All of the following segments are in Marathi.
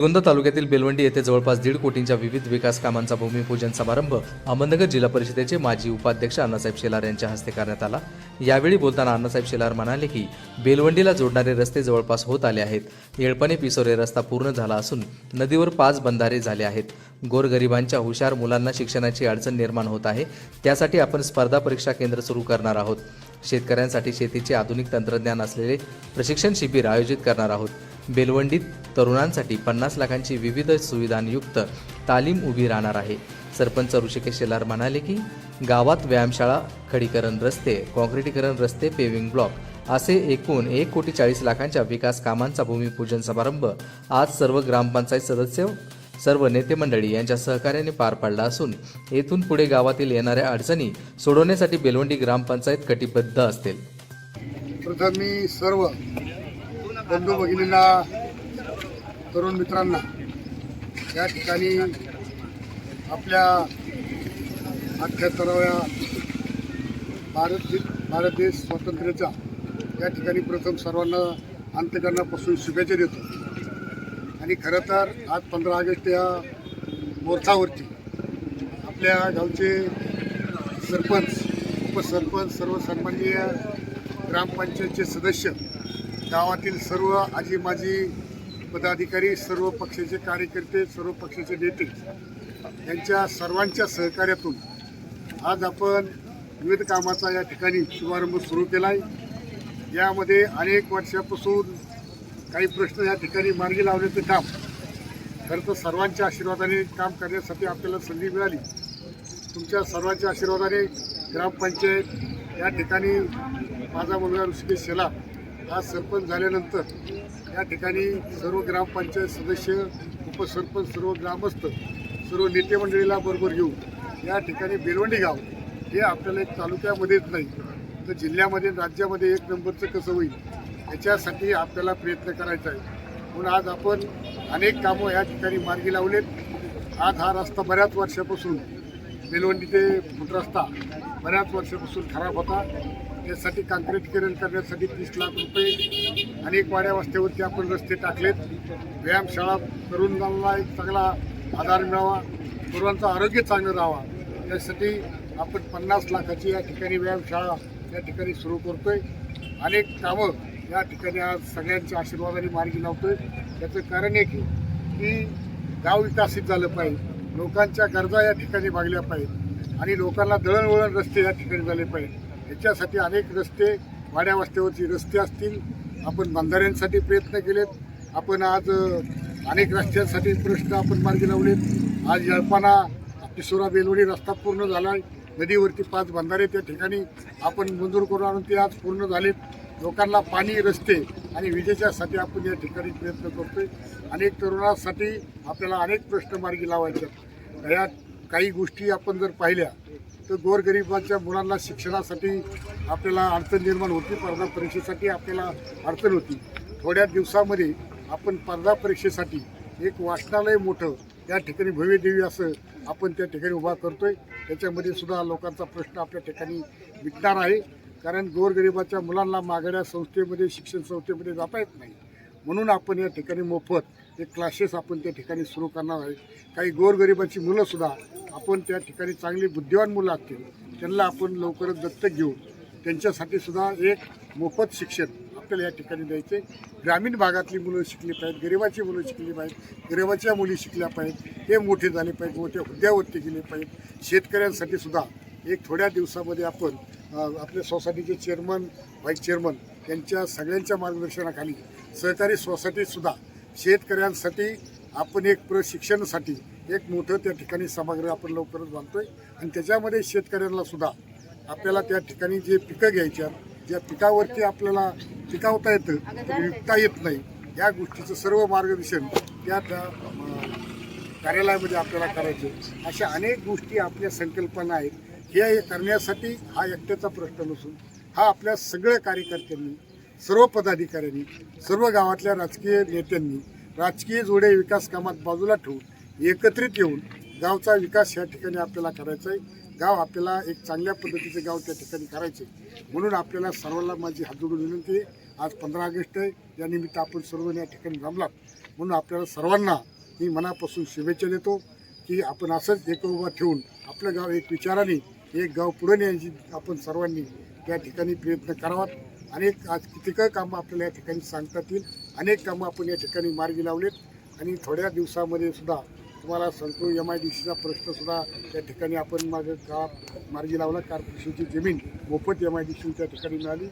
श्रीगोंदा तालुक्यातील बेलवंडी येथे जवळपास दीड कोटींच्या विविध विकास कामांचा भूमिपूजन समारंभ अहमदनगर जिल्हा परिषदेचे माजी उपाध्यक्ष अण्णासाहेब शेलार यांच्या हस्ते करण्यात आला. यावेळी बोलताना अण्णासाहेब शेलार म्हणाले की बेलवंडीला जोडणारे रस्ते जवळपास होत आले आहेत. येळपणे पिसोरे रस्ता पूर्ण झाला असून नदीवर पाच बंधारे झाले आहेत. गोरगरिबांच्या हुशार मुलांना शिक्षणाची अडचण निर्माण होत आहे. त्यासाठी आपण स्पर्धा परीक्षा केंद्र सुरू करणार आहोत. शेतकऱ्यांसाठी शेतीचे आधुनिक तंत्रज्ञान असलेले प्रशिक्षण शिबिर आयोजित करणार आहोत. बेलवंडीत तरुणांसाठी पन्नास लाखांची विविध सुविधांयुक्त तालीम उभी राहणार आहे. सरपंच ऋषिकेश शेलार म्हणाले की गावात व्यायामशाळा खडीकरण रस्ते काँक्रिटीकरण रस्ते पेविंग ब्लॉक असे एकूण एक कोटी चाळीस लाखांच्या विकास कामांचा भूमिपूजन समारंभ आज सर्व ग्रामपंचायत सदस्य सर्व नेते मंडळी यांच्या सहकार्याने पार पडला असून येथून पुढे गावातील येणाऱ्या अडचणी सोडवण्यासाठी बेलवंडी ग्रामपंचायत कटिबद्ध असतील प्रथम मी सर्व बंधू भगिनींना तरुण मित्रांना या ठिकाणी आपल्या अठ्ठ्याहत्तराव्या भारत भारत देश स्वातंत्र्याचा या ठिकाणी प्रथम सर्वांना अंत्यकरणापासून शुभेच्छा देतो. आणि खरं तर आज पंधरा ऑगस्ट या मोर्चावरती आपल्या गावचे सरपंच उपसरपंच सर्व सन्माननीय ग्रामपंचायतचे सदस्य गावातील सर्व आजी माजी पदाधिकारी सर्व पक्षाचे कार्यकर्ते सर्व पक्षाचे नेते यांच्या सर्वांच्या सहकार्यातून आज आपण विविध कामाचा या ठिकाणी शुभारंभ सुरू केला आहे यामध्ये अनेक वर्षापासून काही प्रश्न या ठिकाणी मार्गी लावण्याचं काम खरं तर सर्वांच्या आशीर्वादाने काम करण्यासाठी आपल्याला संधी मिळाली. तुमच्या सर्वांच्या आशीर्वादाने ग्रामपंचायत या ठिकाणी माझा मुलगा ऋषिकेश शेला आज सरपंच झाल्यानंतर या ठिकाणी सर्व ग्रामपंचायत सदस्य उपसरपंच सर्व ग्रामस्थ सर्व नेते मंडळीला बरोबर घेऊन या ठिकाणी बेलवंडी गाव हे आपल्याला एक तालुक्यामध्येच नाही तर जिल्ह्यामध्ये राज्यामध्ये एक नंबरचं कसं होईल याच्यासाठी आपल्याला प्रयत्न करायचा आहे. म्हणून आज आपण अनेक कामं या ठिकाणी मार्गी लावलेत. आज हा रस्ता बऱ्याच वर्षापासून बेलवंडी ते रस्ता बऱ्याच वर्षापासून खराब होता. त्यासाठी काँक्रिटीकरण करण्यासाठी तीस लाख रुपये अनेक वाड्या वस्त्यावरती आपण रस्ते टाकलेत. व्यायामशाळा तरुणांना एक चांगला आधार मिळावा. तरुणांचं आरोग्य चांगलं राहावा. त्यासाठी आपण पन्नास लाखाची या ठिकाणी व्यायामशाळा या ठिकाणी सुरू करतोय. अनेक कामं या ठिकाणी आज सगळ्यांच्या आशीर्वादाने मार्गी लावतोय. त्याचं कारण एक आहे की गाव विकसित झालं पाहिजे. लोकांच्या गरजा या ठिकाणी भागल्या पाहिजेत. आणि लोकांना दळणवळण रस्ते या ठिकाणी झाले पाहिजे याच्यासाठी अनेक रस्ते वाड्यावस्त्यावरची रस्ते असतील. आपण बंधाऱ्यांसाठी प्रयत्न केलेत. आपण आज अनेक रस्त्यांसाठी प्रश्न आपण मार्गी लावलेत. आज यळपाना किशोरा बेलवडी रस्ता पूर्ण झाला आहे नदीवरती पाच बंधारे त्या ठिकाणी. आपण मंजूर करून आणून ते आज पूर्ण झालेत. लोकांना पाणी रस्ते आणि विजेच्यासाठी आपण या ठिकाणी प्रयत्न करतोय. अनेक तरुणांसाठी आपल्याला अनेक प्रश्न मार्गी लावायचे या काही गोष्टी आपण जर पाहिल्या तर गोरगरिबाच्या मुलांना शिक्षणासाठी आपल्याला अडचण निर्माण होती. स्पर्धा परीक्षेसाठी आपल्याला अडचण होती. थोड्या दिवसामध्ये आपण स्पर्धा परीक्षेसाठी एक वाचनालय मोठं त्या ठिकाणी भव्यदेवी असं आपण त्या ठिकाणी उभा करतोय. त्याच्यामध्ये सुद्धा लोकांचा प्रश्न आपल्या ठिकाणी मिटणार आहे. कारण गोरगरिबाच्या मुलांना मागण्या संस्थेमध्ये शिक्षण संस्थेमध्ये जाता येत नाही. म्हणून आपण या ठिकाणी मोफत एक क्लासेस आपण त्या ठिकाणी सुरू करणार आहे. काही गोरगरिबाची मुलंसुद्धा आपण त्या ठिकाणी चांगली बुद्धिवान मुलं असतील त्यांना आपण लवकरच दत्तक घेऊ त्यांच्यासाठी सुद्धा एक मोफत शिक्षण आपल्याला या ठिकाणी द्यायचे ग्रामीण भागातली मुलं शिकली पाहिजेत गरिबाची मुलं शिकली पाहिजेत गरिबाच्या मुली शिकल्या पाहिजेत हे मोठे झाले पाहिजेत मोठ्या हुद्द्यावरती गेले पाहिजेत. शेतकऱ्यांसाठी सुद्धा एक थोड्या दिवसामध्ये आपण आपल्या सोसायटीचे चेअरमन व्हाईस चेअरमन यांच्या सगळ्यांच्या मार्गदर्शनाखाली सहकारी सोसायटीसुद्धा शेतकऱ्यांसाठी आपण एक प्रशिक्षणासाठी एक मोठं त्या ठिकाणी सभागृह आपण लवकरच बांधतोय. आणि त्याच्यामध्ये शेतकऱ्यांना सुद्धा आपल्याला त्या ठिकाणी जे पिकं घ्यायच्या ज्या पिकावरती आपल्याला पिकावता येतं तर विकता येत नाही या गोष्टीचं सर्व मार्गदर्शन त्या त्या कार्यालयामध्ये आपल्याला करायचे अशा अनेक गोष्टी आपल्या संकल्पना आहेत. हे करण्यासाठी हा एकट्याचा प्रश्न नसून हा आपल्या सगळ्या कार्यकर्त्यांनी सर्व पदाधिकाऱ्यांनी सर्व गावातल्या राजकीय नेत्यांनी राजकीय जोडे विकास कामात बाजूला ठेवून एकत्रित येऊन गावचा विकास या ठिकाणी आपल्याला करायचा आहे गाव आपल्याला एक चांगल्या पद्धतीचे गाव त्या ठिकाणी करायचे म्हणून आपल्याला सर्वांना माझी हात जोडून विनंती आहे. आज पंधरा ऑगस्ट आहे. या निमित्त आपण सर्व या ठिकाणी जमलात म्हणून आपल्याला सर्वांना मी मनापासून शुभेच्छा देतो की आपण असंच एकोबा ठेवून आपलं गाव एक विचाराने एक गाव पुढे न्यायची आपण सर्वांनी त्या ठिकाणी प्रयत्न करावात. अनेक आज कितीक कामं आपल्याला या ठिकाणी सांगता येतील. अनेक कामं आपण या ठिकाणी मार्गी लावलेत. आणि थोड्या दिवसामध्ये सुद्धा तुम्हाला सांगतो एम आय डी सीचा प्रश्नसुद्धा त्या ठिकाणी आपण माझं का मार्गी लावला. कॉर्पोरेशनची जमीन मोफत एम आय डी सी त्या ठिकाणी मिळाली.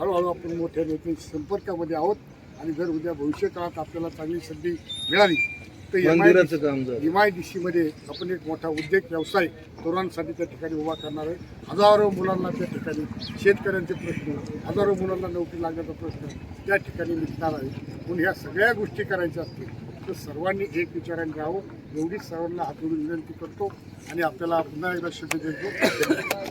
हळूहळू आपण मोठ्या नेत्यांच्या संपर्कामध्ये आहोत. आणि जर उद्या भविष्यकाळात आपल्याला चांगली संधी मिळाली आय मंदिराचं काम झालं एम आय डी सीमध्ये आपण एक मोठा उद्योग व्यवसाय तरुणांसाठी त्या ठिकाणी उभा करणार आहे. हजारो मुलांना त्या ठिकाणी शेतकऱ्यांचे प्रश्न हजारो मुलांना नोकरी लागण्याचा प्रश्न त्या ठिकाणी मिटणार आहे. म्हणून ह्या सगळ्या गोष्टी करायच्या असतील तर सर्वांनी एक विचाराने राहावं. एवढीच सर्वांना हात जोडून विनंती करतो आणि आपल्याला पुन्हा एकदा शुभेच्छा देतो.